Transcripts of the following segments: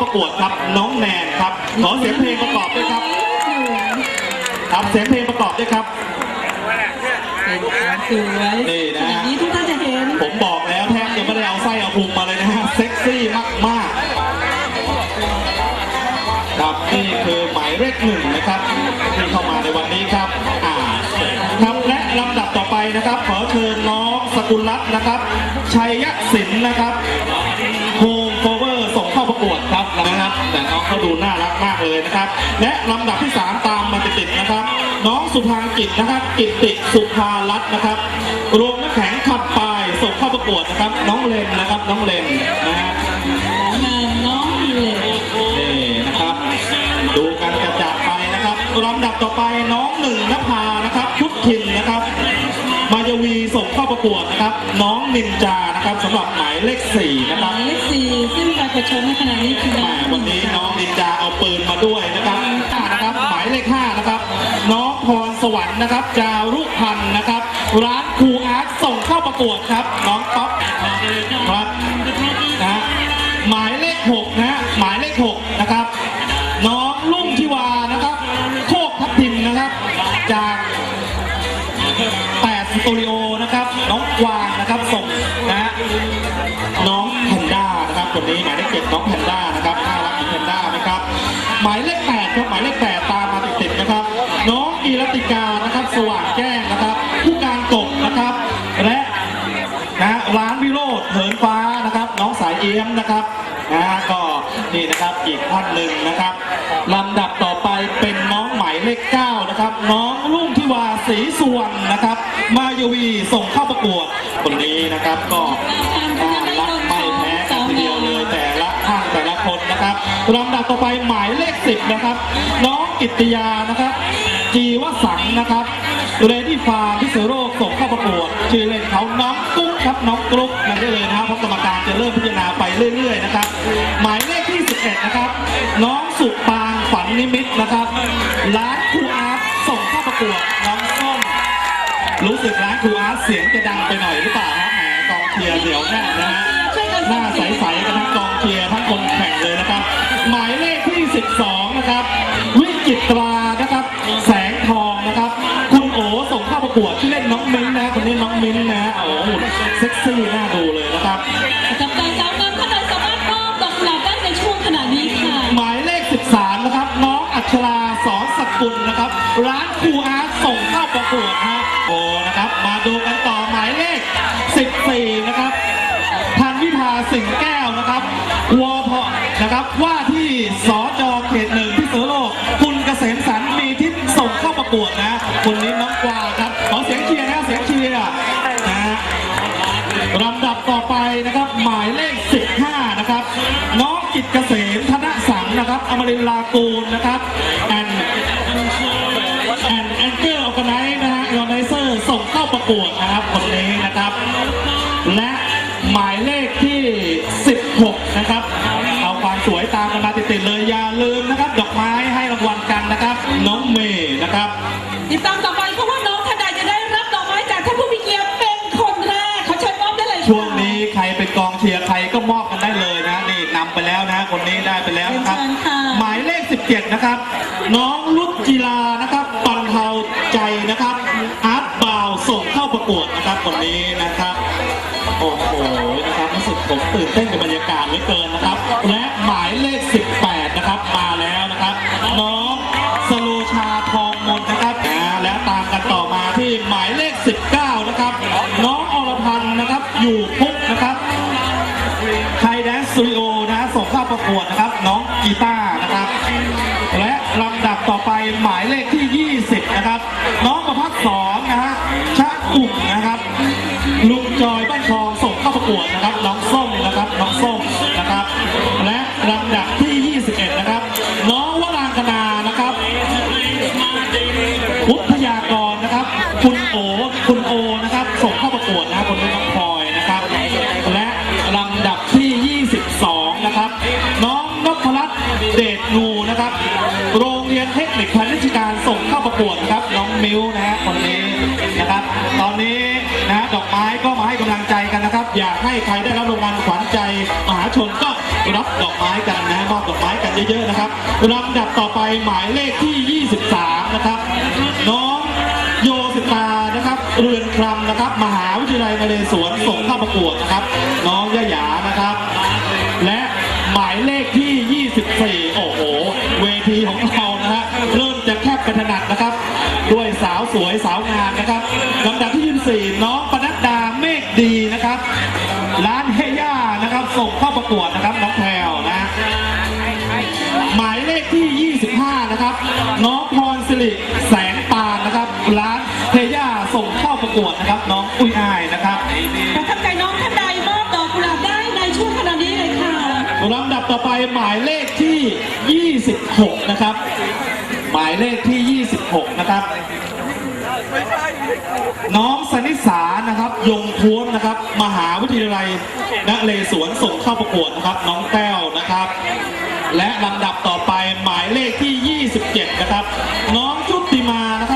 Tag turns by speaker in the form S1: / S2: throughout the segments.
S1: ประกวดครับน้องแนนครับขอเสียงเพลงประกอบด้วยครับครับเสียงเพลงประกอบด้วยครับ
S2: เป็นความสวย
S1: นี่นะ
S2: อย่างนี้ทุกท่านจะเห็น
S1: ผมบอกแล้วแทบจะไม่ได้เอาไส้เอาพุงมาเลยนะฮะเซ็กซี่มากๆครับนี่คือหมายเลขหนึ่งนะครับที่เข้ามาในวันนี้ครับอ่าครับและลำดับต่อไปนะครับ ขอเชิญน้องสกุลรัตน์นะครับชัยยศิลป์นะครับ นะครับ แต่น้องเขาดูน่ารักมากเลยนะครับ และลำดับที่ 3 ตามมาติดๆนะครับ น้องสุภากิจนะครับ กิตติสุภารัตน์นะครับรวมน้ำแข็งขับปลายส่งเข้าประกวดนะครับ น้องเลนนะครับ น้องเลนนะฮะ
S2: น้องเลน
S1: นี่นะครับ ดูกันกระจัดไปนะครับลำดับต่อไปน้องหนึ่งนภานะครับพุทธินนะครับมายวีส่งเข้าประกวดนะครับ น้องนินจานะครับสำหรับหมายเลข4นะครับห
S2: มายเลข4 ผชมในขณะนี้คือน้อง
S1: วันนี้น้องนินจาเอาปืนมาด้วยนะครับนะครับหมายเลขห้านะครับ น้องพรสวรรค์นะครับ จารุพันธ์นะครับ ร้านครูอาร์ตส่งเข้าประกวดครับ น้องป๊อปครับนะหมายเลขหกนะหมายเลขหกนะครับ น้องลุ่งทิวานะครับ โคกทับทิมนะครับ จากแปดสตูดิโอนะครับ น้องกวาง น้องแพนด้านะครับน่ารักเหมือนแพนด้าไหมครับ หมายเลขแปดครับหมายเลขแปดตามมาติดๆนะครับ น้องกีรติกานะครับ สว่างแจ้งนะครับ ผู้การกบนะครับ และนะร้านวิโรธเหินฟ้านะครับ น้องสายเอี้ยมนะครับนะก็นี่นะครับอีกท่านหนึ่งนะครับลำดับต่อไปเป็นน้องหมายเลขเก้านะครับ น้องรุ่งทิวาศรีสุวรรณนะครับ มายวีส่งเข้าประกวดคนนี้นะครับก็ นะครับลำดับต่อไปหมายเลขสิบนะครับ น้องกิติยานะครับ จีวสังนะครับเรดี้ฟาร์พิเศษโรคส่งเข้าประกวดชื่อเล่นเขาน้องกุ๊กครับน้องกรุ๊กนั่นได้เลยนะครับเพราะกรรมการจะเริ่มพิจารณาไปเรื่อย ๆ นะครับ หมายเลขที่11นะครับ น้องสุปางฝันนิมิตนะครับร้านครูอาร์ตส่งเข้าประกวดน้องส้มรู้สึกร้านครูอาร์ตเสียงจะดังไปหน่อยหรือเปล่าครับแหมกองเชียร์เดี๋ยวแน่นนะฮะ หน้าใสๆกันทั้งกองเชียร์ทั้งคนแข่งเลยนะครับ หมายเลขที่ 12 นะครับ วิจิตรานะครับ แสงทองนะครับ คุณโอส่งเข้าประกวดที่อเล่นน้องมิ้นท์นะคนนี้น้องมิ้นท์นะโอ้โหเซ็กซี่น่าดูเลยนะครับ
S2: กับการสาวงามท่านใดสามารถมอบดอกกุหลาบได้ในช่วงขณะนี้ค่ะ
S1: หมายเลข 13 นะครับ น้องอัชราสอนสกุลนะครับ ร้านครูอาร์ตส่งเข้าประกวดฮะ ประกวดนะคนนี้น้องกวางครับขอเสียงเชียร์นะเสียงเชียร์นะฮะลำดับต่อไปนะครับ หมายเลข 15 นะครับ น้องกิตเกษมธนสังนะครับอมรินลากูลนะครับแอนแอนแอนเกอร์ออกไนนะฮะออไนเซอร์ส่งเข้าประกวดนะครับคนนี้นะครับำไปแล้วนะ คนนี้ได้ไปแล้วนะครับ
S2: เชิญค่ะ
S1: หมายเลข 17 นะครับ น้องรุจิลานะครับบรรเทาใจนะครับอาร์ตบาวส่งเข้าประกวดนะครับคนนี้นะครับโอ้โหนะครับรู้สึกผมตื่นเต้นกับบรรยากาศเหลือเกินนะครับ และหมายเลข 18 นะครับมาแล้วนะครับ ประกวดนะครับน้องส้มนะครับน้องส้ม โรงเรียนเทคนิคพาณิชการส่งเข้าประกวดครับน้องมิวนะฮะคนนี้นะครับ ตอนนี้นะดอกไม้ก็มาให้กำลังใจกันนะครับ อยากให้ใครได้รับรางวัลขวัญใจมหาชนก็รับดอกไม้กันนะมอบดอกไม้กันเยอะๆนะครับลำดับต่อไปหมายเลขที่ 23 นะครับ น้องโยสิตานะครับเรือนครำนะครับ มหาวิทยาลัยนเรศวรส่งเข้าประกวดนะครับ น้องยะหยานะครับ และหมายเลขที่ 24 ทีของเรานะฮะเริ่มจะแคบไปถนัดนะครับ ด้วยสาวสวยสาวงามนะครับลำดับที่ 24 น้องปนัดดาเมฆดีนะครับ ร้านเฮย่านะครับ ส่งเข้าประกวดนะครับน้องแพรวนะหมายเลขที่ 25 นะครับ น้องพรสิริแสงปานนะครับ ร้านเฮย่าส่งเข้าประกวดนะครับ น้องอุ้ยอายนะครับ
S2: อไป
S1: หมายเลขที่ 26 นะครับ หมายเลขที่ 26 นะครับ น้องสนิสานะครับ ยงท้วมนะครับ มหาวิทยาลัยนเรศวรส่งเข้าประกวดนะครับ น้องแต้วนะครับ และลำดับต่อไปหมายเลขที่ 27 นะครับ น้องชุติมานะครับ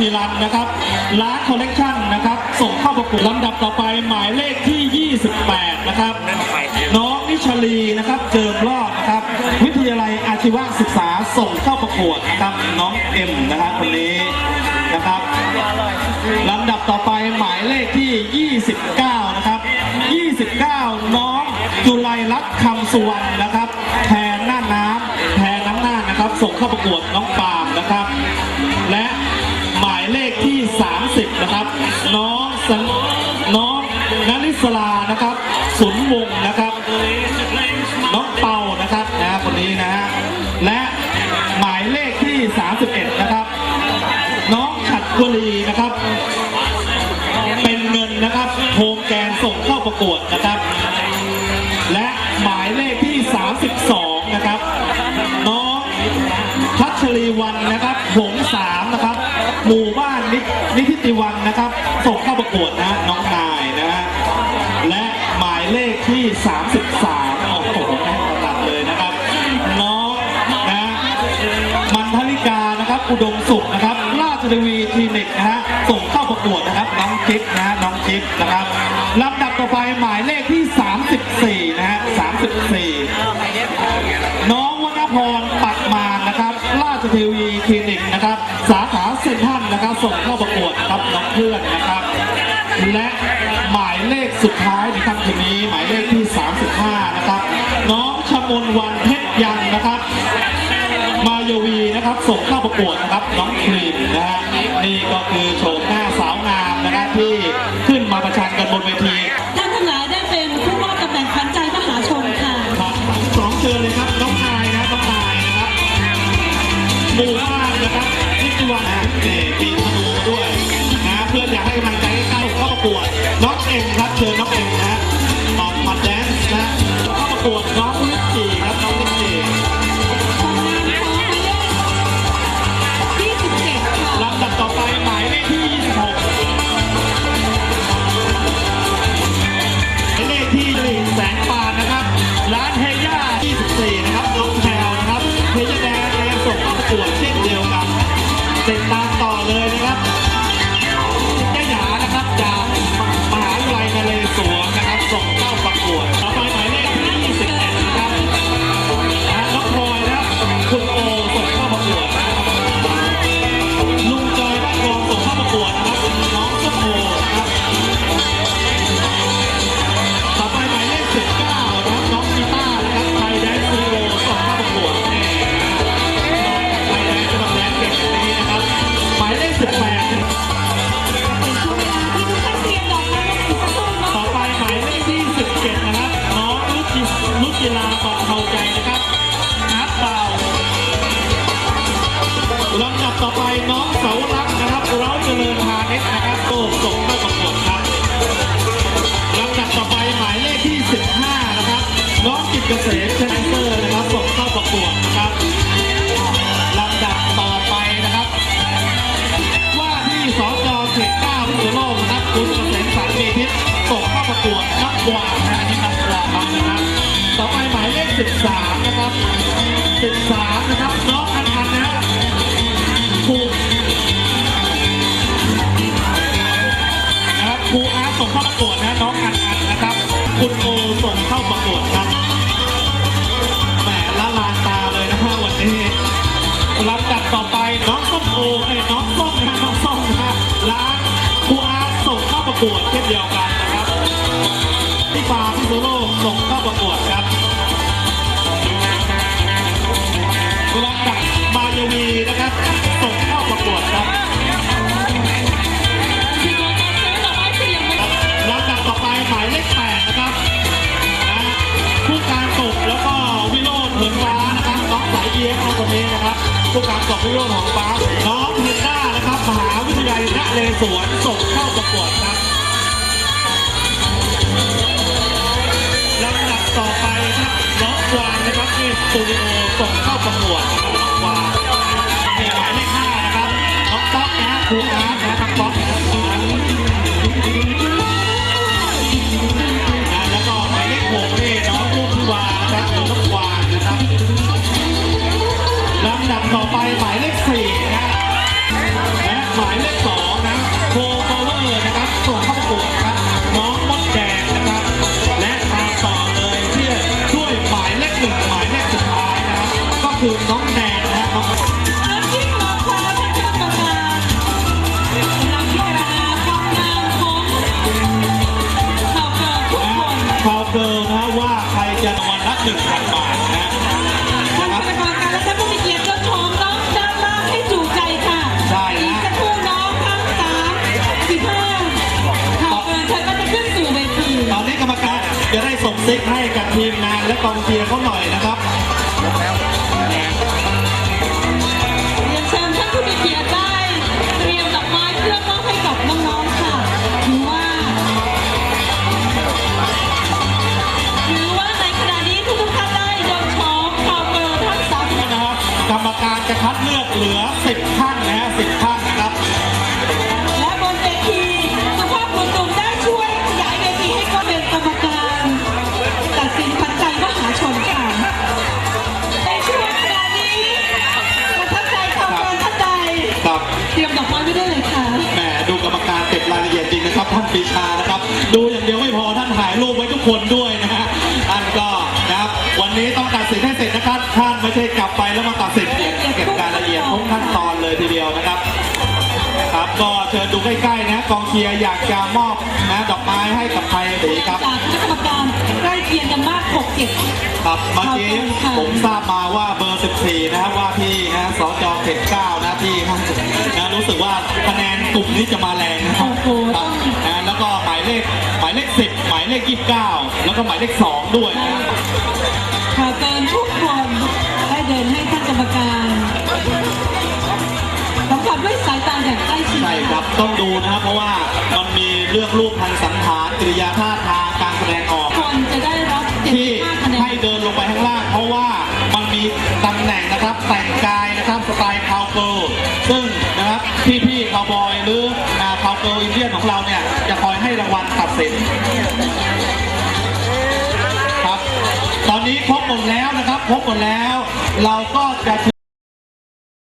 S1: ฮิรันนะครับร้านคอลเลกชันนะครับส่งเข้าประกวดลำดับต่อไปหมายเลขที่ 28 นะครับ น้องนิชลีนะครับเจิมรอดนะครับ วิทยาลัยอาชีวศึกษาส่งเข้าประกวดนะครับน้องเอ็มนะครับคนนี้นะครับลำดับต่อไปหมายเลขที่ 29 นะครับ 29 น้องจุไลรัตน์คำสุวรรณนะครับแทนหน้าน้ำแทนน้ำหน้านะครับ ส่งเข้าประกวดน้องปามนะครับ 30นะครับ น้องสันน้องนัลิศลานะครับ สุนวงนะครับ น้องเปานะครับนะคนนี้นะฮะและหมายเลขที่ 31 นะครับ น้องฉัดกุลีนะครับ เป็นเงินนะครับโฮมแกนส่งเข้าประกวดนะครับ และหมายเลขที่ 32 นะครับ น้องพัชรีวันนะครับ ประกวดนะน้องนายนะฮะและหมายเลขที่ 33โอ้โหแม่งตัดเลยนะครับ น้องนะมันทลิกานะครับอุดมสุขนะครับ ราชนาวีคลินิกนะฮะส่งเข้าประกวดนะครับน้องจิ๊บนะฮะน้องจิ๊บนะครับลำดับต่อไปหมายเลขที่ 34 นะฮะ34 น้องวรรณพรปัดมานะครับ ราชเทวีคลินิกนะครับ สาขาเซนทรันนะครับ ส่งเข้าประกวดครับน้องเพื่อนนะครับ และหมายเลขสุดท้ายนะค่ำคืนนี้หมายเลขที่ 35 นะครับ น้องชมนวันเพชรยังนะครับ มายวีนะครับส่งเข้าประกวดนะครับน้องครีมนะฮะนี่ก็คือโฉม นุ
S2: จิ
S1: ล เข้าประกวดครับแห
S2: มละ
S1: ลานตาเลยนะฮะวันนี้ลำดับต่อไปน้องส้มโอไอ้ยน้องส้มนะน้องส้มนะร้านครูอาร์ตส่งเข้าประกวดเช่นเดียวกันนะครับพี่ปาพี่โซโล่ส่งเข้าประกวดครับลำดับมายวีนะครับ ผู้การตกวิโรธเหินฟ้าน้องเฮนด้านะครับ มหาวิทยาลัยนเรศวรส่งเข้าประกวดครับลำดับต่อไปครับน้องวานนะครับที่สตูดิโอส่งเข้าประกวดนะครับน้องวานี่หมายเลขห้านะครับน้องป๊อกนะฮะครูอาร์ตนะครับป๊อก ส่งซิกให้กับทีมงานและกองเชียร์เขาหน่อยนะครับ
S2: ปีชานะ
S1: ครับ
S2: ดูอย่า
S1: งเดียวไม่พอท่านถ่ายรูปไว้ทุกคนด้วยนะฮะท่านก็นะครับวันนี้ต้องตัดสินให้เสร็จนะครับท่านไม่ใช่กลับไปแล้วมาตัดสินเก็บเก็บรายละเอียดทุกขั้นตอนเลยทีเดียวนะครับ ครับก็เชิญดูใกล้ๆนะกองเชียร์อยากจะมอบนะดอกไม้ให้กับใครดีครับ
S2: จากคณะกรรมการ เคียงกันมาก6เจ็ด
S1: ครับเมื่อกี้
S2: ขอบคุณค่ะ
S1: ผมทราบมาว่าเบอร์ 14 นะครับว่าที่นะสจเขต9นะที่นะรู้สึกว่าคะแนนกลุ่มนี้จะมาแรงนะครับ
S2: โอ้โห
S1: ครับนะแล้วก็หมายเลขหมายเลข 10 หมายเลข 29 แล้วก็หมายเลข 2 ด้วยนะ
S2: ข่าวเกินทุกคนได้เดินให้ท่านกรรมการสัมผัสด้วยสายตาอย่างใกล้ชิด
S1: ใช่ครับต้องดูนะครับเพราะว่ามันมีเรื่องรูปพันสันฐานกริยาท่าทางการแสดงออก
S2: คนจะได้
S1: ลงไปข้างล่าง เพราะว่ามันมีตำแหน่งนะครับแต่งกายนะครับสไตล์คาวเกิลซึ่งนะครับพี่ๆคาวบอยหรือคาวเกิลอินเดียนของเราเนี่ยจะคอยให้รางวัลตัดสินครับ ตอนนี้ครบหมดแล้วนะครับครบหมดแล้วเราก็จะ